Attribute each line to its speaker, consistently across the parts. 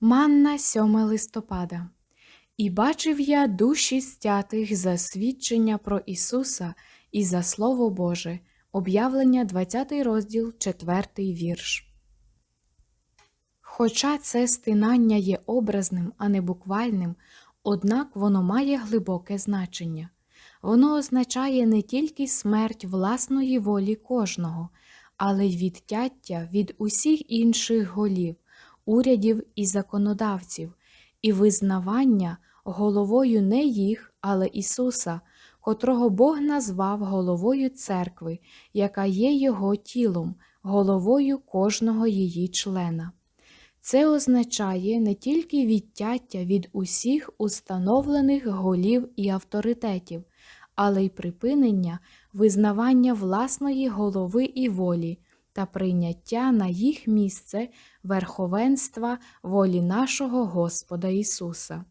Speaker 1: Манна 7 листопада. І бачив я душі стятих за свідчення про Ісуса і за Слово Боже. Об'явлення 20 розділ, 4 вірш. Хоча це стинання є образним, а не буквальним, однак воно має глибоке значення. Воно означає не тільки смерть власної волі кожного, але й відтяття від усіх інших голів, урядів і законодавців, і визнавання головою не їх, але Ісуса, котрого Бог назвав головою церкви, яка є Його тілом, головою кожного її члена. Це означає не тільки відтяття від усіх установлених голів і авторитетів, але й припинення визнавання власної голови і волі та прийняття на їх місце верховенства волі нашого Господа Ісуса.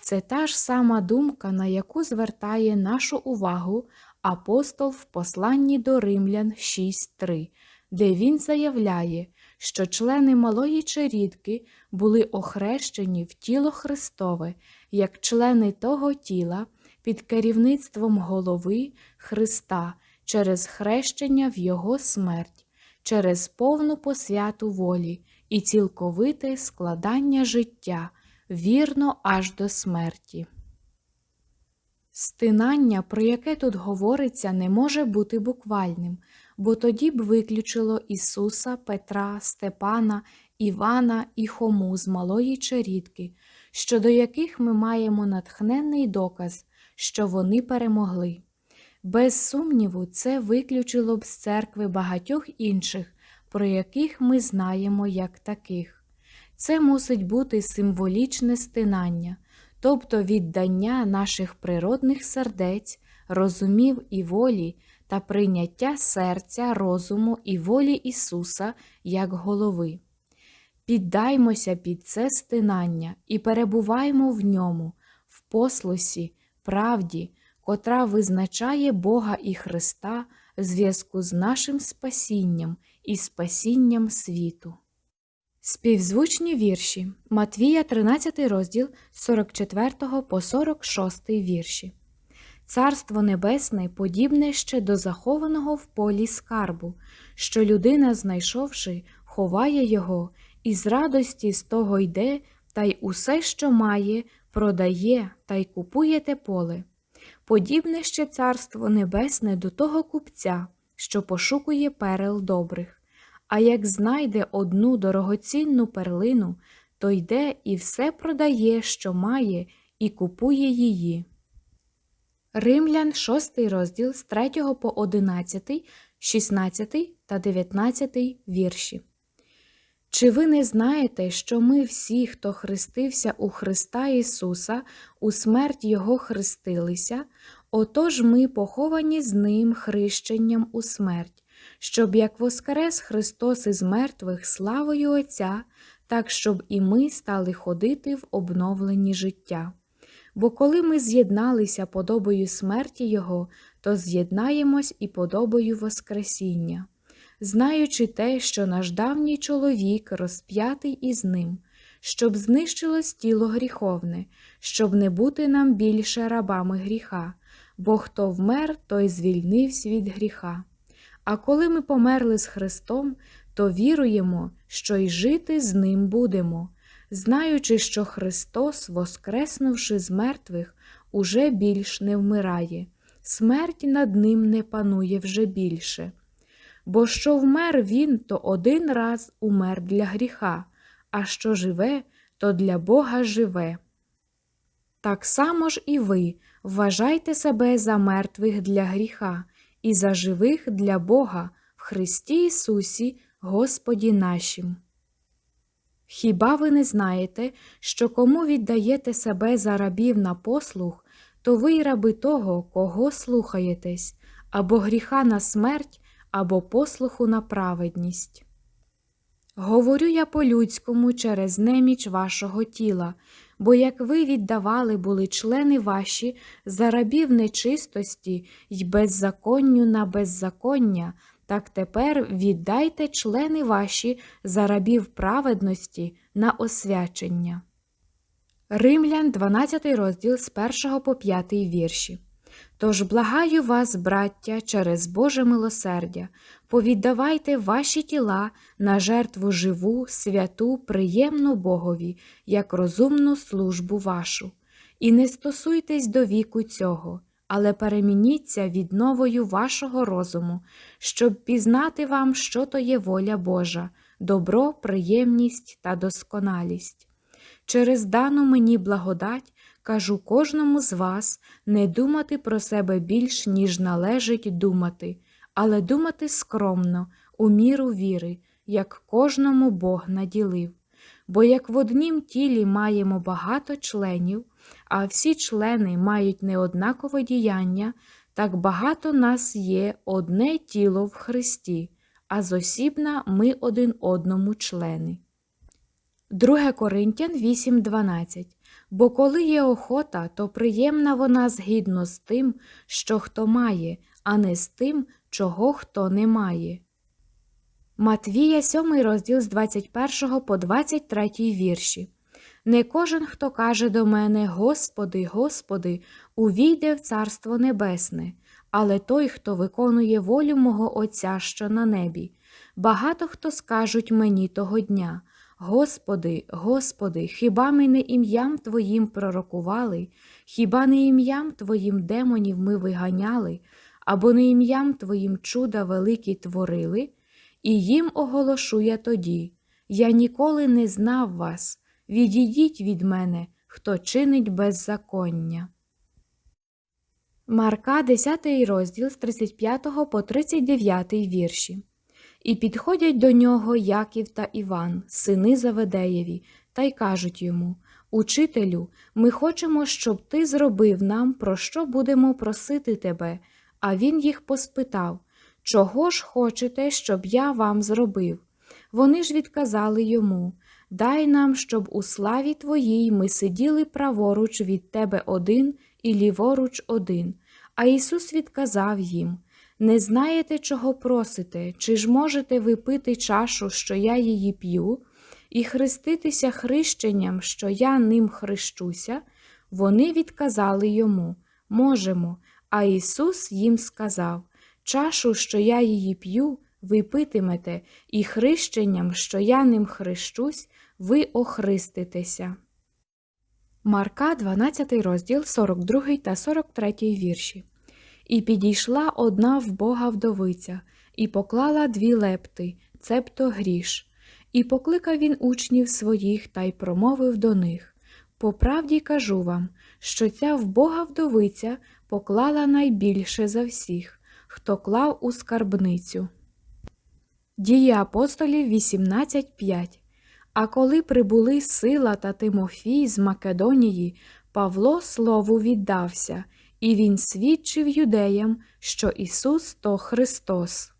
Speaker 1: Це та ж сама думка, на яку звертає нашу увагу апостол в посланні до Римлян 6.3, де він заявляє, що члени малої черідки були охрещені в тіло Христове, як члени того тіла під керівництвом голови Христа через хрещення в Його смерть, через повну посвяту волі і цілковите складання життя, вірно аж до смерті. Стинання, про яке тут говориться, не може бути буквальним, бо тоді б виключило Ісуса, Петра, Степана, Івана і Хому з малої черідки, щодо яких ми маємо натхненний доказ, що вони перемогли. Без сумніву, це виключило б з церкви багатьох інших, про яких ми знаємо як таких. Це мусить бути символічне стинання, тобто віддання наших природних сердець, розумів і волі та прийняття серця, розуму і волі Ісуса як голови. Піддаймося під це стинання і перебуваймо в ньому, в послусі, правді, котра визначає Бога і Христа в зв'язку з нашим спасінням і спасінням світу. Співзвучні вірші Матвія, 13 розділ з 44 по 46 вірші. Царство Небесне подібне ще до захованого в полі скарбу, що людина, знайшовши, ховає його, і з радості з того йде, та й усе, що має, продає та й купує те поле. Подібне ще царство небесне до того купця, що пошукує перел добрих. А як знайде одну дорогоцінну перлину, то йде і все продає, що має, і купує її. Римлян 6 розділ з 3 по 11, 16 та 19 вірші. Чи ви не знаєте, що ми всі, хто хрестився у Христа Ісуса, у смерть Його хрестилися, отож ми поховані з Ним хрещенням у смерть, щоб як воскрес Христос із мертвих славою Отця, так щоб і ми стали ходити в обновленні життя. Бо коли ми з'єдналися подобою смерті Його, то з'єднаємось і подобою Воскресіння знаючи те, що наш давній чоловік розп'ятий із ним, щоб знищилось тіло гріховне, щоб не бути нам більше рабами гріха, бо хто вмер, той звільнився від гріха. А коли ми померли з Христом, то віруємо, що й жити з Ним будемо, знаючи, що Христос, воскреснувши з мертвих, уже більш не вмирає, смерть над ним не панує вже більше. Бо що вмер він, то один раз умер для гріха, а що живе, то для Бога живе. Так само ж і ви вважайте себе за мертвих для гріха і за живих для Бога в Христі Ісусі, Господі нашим. Хіба ви не знаєте, що кому віддаєте себе за рабів на послуг, то ви й раби того, кого слухаєтесь, або гріха на смерть, або послуху на праведність. Говорю я по-людському через неміч вашого тіла, бо як ви віддавали були члени ваші за рабів нечистості й беззаконню на беззаконня, Так тепер віддайте члени ваші за рабів праведності на освячення. Римлян, 12 розділ з 1 по 5 вірші. Тож благаю вас, браття, через Боже милосердя, повіддавайте ваші тіла на жертву живу, святу, приємну Богові, як розумну службу вашу, і не стосуйтесь до віку цього, але перемініться відновою вашого розуму, щоб пізнати вам, що то є воля Божа, добро, приємність та досконалість. Через дану мені благодать кажу кожному з вас не думати про себе більш, ніж належить думати, але думати скромно, у міру віри, як кожному Бог наділив. Бо як в однім тілі маємо багато членів, а всі члени мають неоднакове діяння, так багато нас є одне тіло в Христі, а зосібна ми один одному члени. 2 Коринтян 8:12 Бо коли є охота, то приємна вона згідно з тим, що хто має, а не з тим, чого хто не має. Матвія, 7 розділ з 21 по 23 вірші. Не кожен, хто каже до мене, Господи, Господи, увійде в Царство Небесне, але той, хто виконує волю мого Отця, що на небі. Багато хто скажуть мені того дня. Господи, Господи, хіба ми не ім'ям Твоїм пророкували, хіба не ім'ям Твоїм демонів ми виганяли, або не ім'ям Твоїм чуда великі творили? І їм оголошу я тоді я ніколи не знав вас, відійдіть від мене, хто чинить беззаконня. Марка, 10 розділ з 35 по 39 вірші. І підходять до нього Яків та Іван, сини Заведеєві, та й кажуть йому Учителю, ми хочемо, щоб ти зробив нам, про що будемо просити тебе. А він їх поспитав Чого ж хочете, щоб я вам зробив? Вони ж відказали йому Дай нам, щоб у славі Твоїй ми сиділи праворуч від Тебе один і ліворуч один. А Ісус відказав їм не знаєте, чого просите, чи ж можете ви пити чашу, що я її п'ю, і хреститися хрещенням, що я ним хрещуся? Вони відказали йому Можемо. А Ісус їм сказав Чашу, що я її п'ю, ви питимете, і хрещенням, що я ним хрещусь, ви охриститеся. Марка, 12 розділ 42 та 43 вірші. І підійшла одна в Бога вдовиця, і поклала дві лепти, цебто гріш. І покликав він учнів своїх та й промовив до них По правді кажу вам, що ця в Бога вдовиця поклала найбільше за всіх, хто клав у скарбницю. Дії апостолів 18.5 А коли прибули Сила та Тимофій з Македонії, Павло слову віддався і він свідчив юдеям, що Ісус то Христос.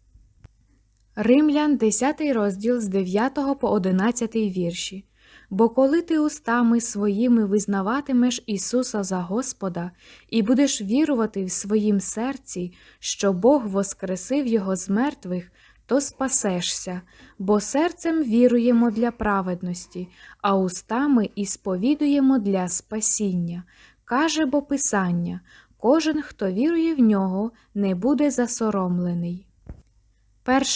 Speaker 1: Римлян, 10 розділ з 9 по 11 вірші. Бо коли ти устами своїми визнаватимеш Ісуса за Господа і будеш вірувати в своїм серці, що Бог воскресив Його з мертвих, то спасешся, бо серцем віруємо для праведності, а устами і сповідуємо для спасіння. Каже бо Писання Кожен, хто вірує в нього, не буде засоромлений.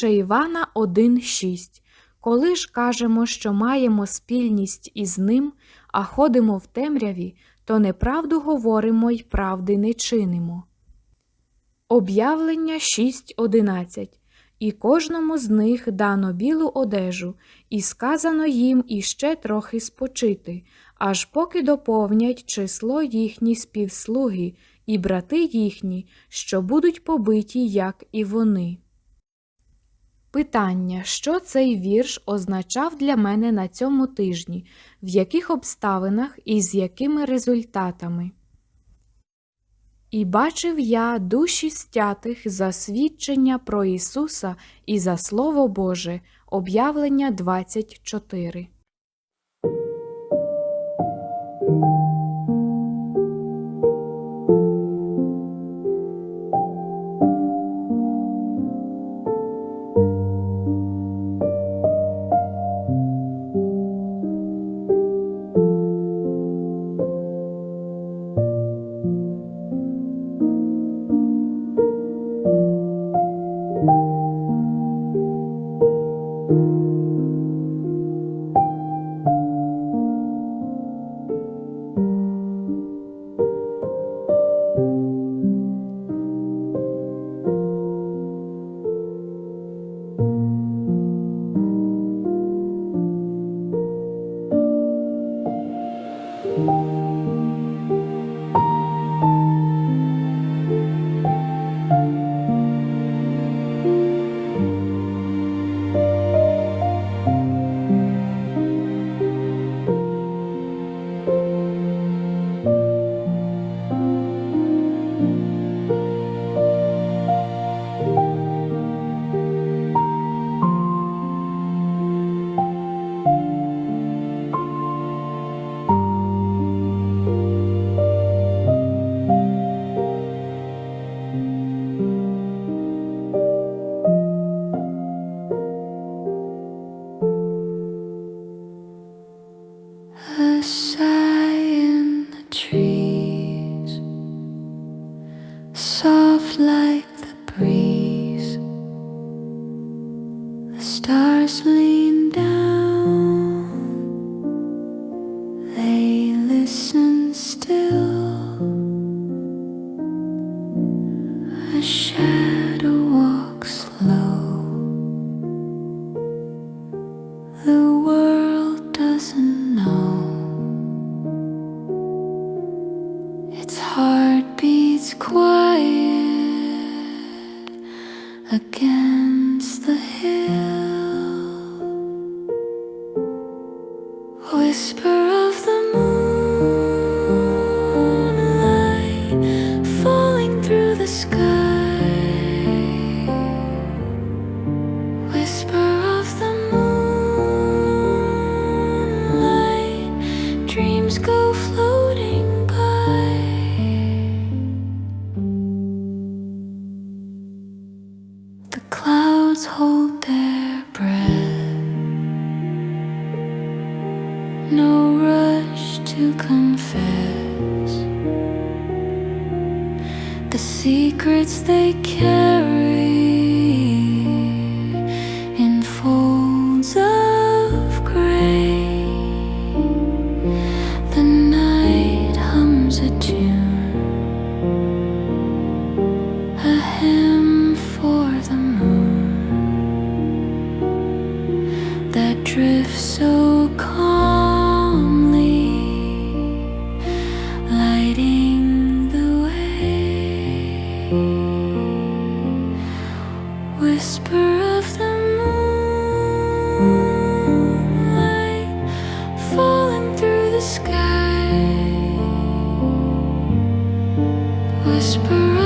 Speaker 1: 1 Івана 1,6 Коли ж кажемо, що маємо спільність із ним, а ходимо в темряві, то неправду говоримо й правди не чинимо. Об'явлення 6.11 І кожному з них дано білу одежу, і сказано їм іще трохи спочити, аж поки доповнять число їхні співслуги і брати їхні, що будуть побиті, як і вони. Питання, що цей вірш означав для мене на цьому тижні, в яких обставинах і з якими результатами? І бачив я душі стятих за свідчення про Ісуса і за Слово Боже, об'явлення 24.
Speaker 2: Whisper of the moonlight falling through the sky. Whisper of the moonlight, dreams go floating by. The clouds hold their breath, no rush to confess the secrets they carry in folds of gray. The night hums a tune, a hymn for the moon that drifts so calmly, whisper